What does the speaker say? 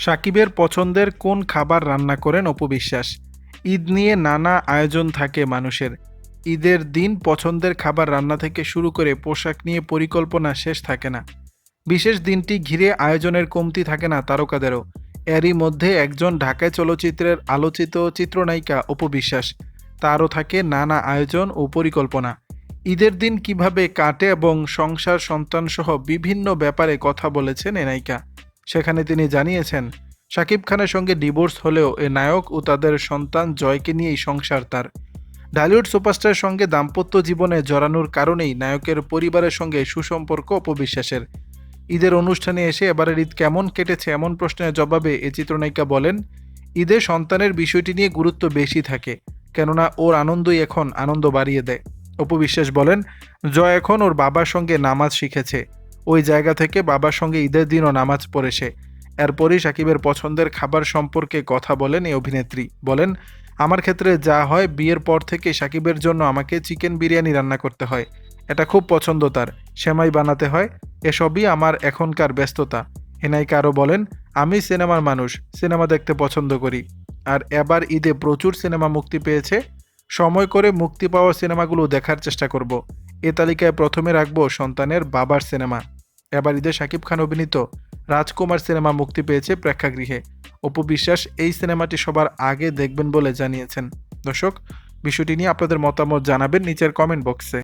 সাকিবের পছন্দের কোন খাবার রান্না করেন অপু বিশ্বাস? ঈদ নিয়ে নানা আয়োজন থাকে মানুষের। ঈদের দিন পছন্দের খাবার রান্না থেকে শুরু করে পোশাক নিয়ে পরিকল্পনা শেষ থাকে না। বিশেষ দিনটি ঘিরে আয়োজনের কমতি থাকে না তারকাদেরও। এরই মধ্যে একজন ঢাকায় চলচ্চিত্রের আলোচিত চিত্রনায়িকা অপু বিশ্বাস। তারও থাকে নানা আয়োজন ও পরিকল্পনা। ঈদের দিন কীভাবে কাটে এবং সংসার সন্তানসহ বিভিন্ন ব্যাপারে কথা বলেছেন এ নায়িকা। সেখানে তিনি জানিয়েছেন, শাকিব খানের সঙ্গে ডিভোর্স হলেও এ নায়ক ও তাদের সন্তান জয়কে নিয়েই সংসার তার। ঢালিউড সুপারস্টারের সঙ্গে দাম্পত্য জীবনে জড়ানোর কারণেই নায়কের পরিবারের সঙ্গে সুসম্পর্ক অপবিশ্বাসের। ঈদের অনুষ্ঠানে এসে এবারের ঈদ কেমন কেটেছে এমন প্রশ্নের জবাবে এ চিত্রনায়িকা বলেন, ঈদে সন্তানের বিষয়টি নিয়ে গুরুত্ব বেশি থাকে, কেননা ওর আনন্দই এখন আনন্দ বাড়িয়ে দেয়। অপবিশ্বাস বলেন, জয় এখন ওর বাবার সঙ্গে নামাজ শিখেছে। ওই জায়গা থেকে বাবার সঙ্গে ঈদের দিনও নামাজ পড়েছে এরপরই সাকিবের পছন্দের খাবার সম্পর্কে কথা বলেন এই অভিনেত্রী। বলেন, আমার ক্ষেত্রে যা হয়, বিয়ের পর থেকে সাকিবের জন্য আমাকে চিকেন বিরিয়ানি রান্না করতে হয়। এটা খুব পছন্দ তার। সেমাই বানাতে হয়। এসবই আমার এখনকার ব্যস্ততা। হেনাইকা আরও বলেন, আমি সিনেমার মানুষ, সিনেমা দেখতে পছন্দ করি। আর এবার ঈদে প্রচুর সিনেমা মুক্তি পেয়েছে। সময় করে মুক্তি পাওয়া সিনেমাগুলো দেখার চেষ্টা করব। এ তালিকায় প্রথমে রাখব সন্তানের বাবার সিনেমা। এবার ঈদে শাকিব খান অভিনীত রাজকুমার সিনেমা মুক্তি পেয়েছে প্রেক্ষাগৃহে। অপু বিশ্বাস এই সিনেমাটি সবার আগে দেখবেন বলে জানিয়েছেন। দর্শক, বিষয়টি নিয়ে আপনাদের মতামত জানাবেন নিচের কমেন্ট বক্সে